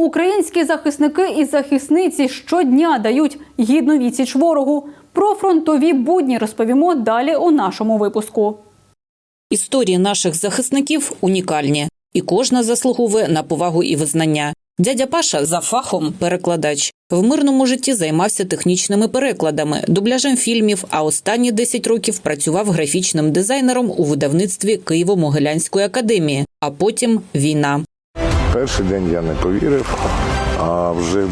Українські захисники і захисниці щодня дають гідну відсіч ворогу. Про фронтові будні розповімо далі у нашому випуску. Історії наших захисників унікальні, і кожна заслуговує на повагу і визнання. Дядя Паша за фахом перекладач. В мирному житті займався технічними перекладами, дубляжем фільмів, а останні 10 років працював графічним дизайнером у видавництві Києво-Могилянської академії, а потім війна. Перший день я не повірив, а вже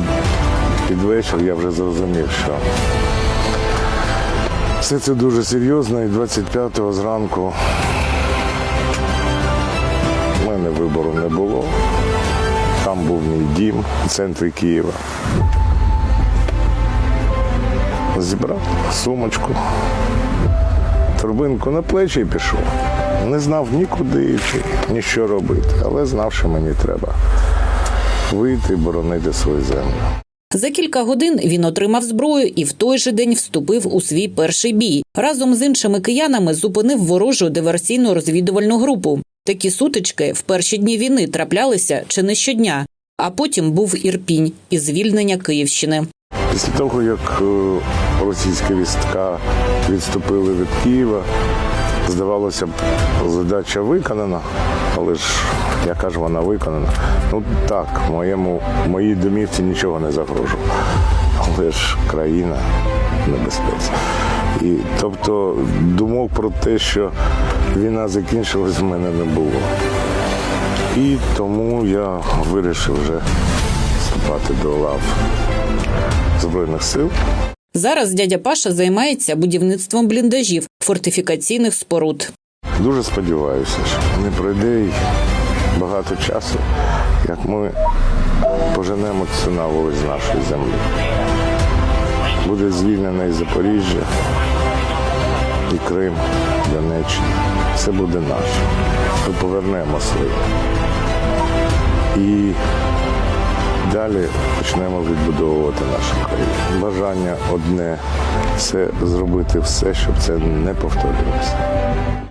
під вечір я вже зрозумів, що все це дуже серйозно, і 25-го зранку в мене вибору не було. Там був мій дім в центрі Києва. Зібрав сумочку, торбинку на плечі і пішов. Не знав нікуди ні що робити, але знав, що мені треба вийти боронити свою землю. За кілька годин він отримав зброю і в той же день вступив у свій перший бій. Разом з іншими киянами зупинив ворожу диверсійну розвідувальну групу. Такі сутички в перші дні війни траплялися чи не щодня. А потім був Ірпінь і звільнення Київщини. Після того, як е, російські війська відступили від Києва, здавалося б, задача виконана, але ж яка ж вона виконана? Ну так, моєму, моїй домівці нічого не загрожувало. Але ж країна небезпеці. І тобто думок про те, що війна закінчилась, в мене не було. І тому я вирішив вже вступати до лав Збройних сил. Зараз дядя Паша займається будівництвом бліндажів, фортифікаційних споруд. Дуже сподіваюся, що не пройде й багато часу, як ми поженемо цю наволоч з нашої землі. Буде звільнене і Запоріжжя, і Крим, Донеччина. Все буде наше. Ми повернемо своє. І далі почнемо відбудовувати нашу країну. Бажання одне це зробити все, щоб це не повторювалося.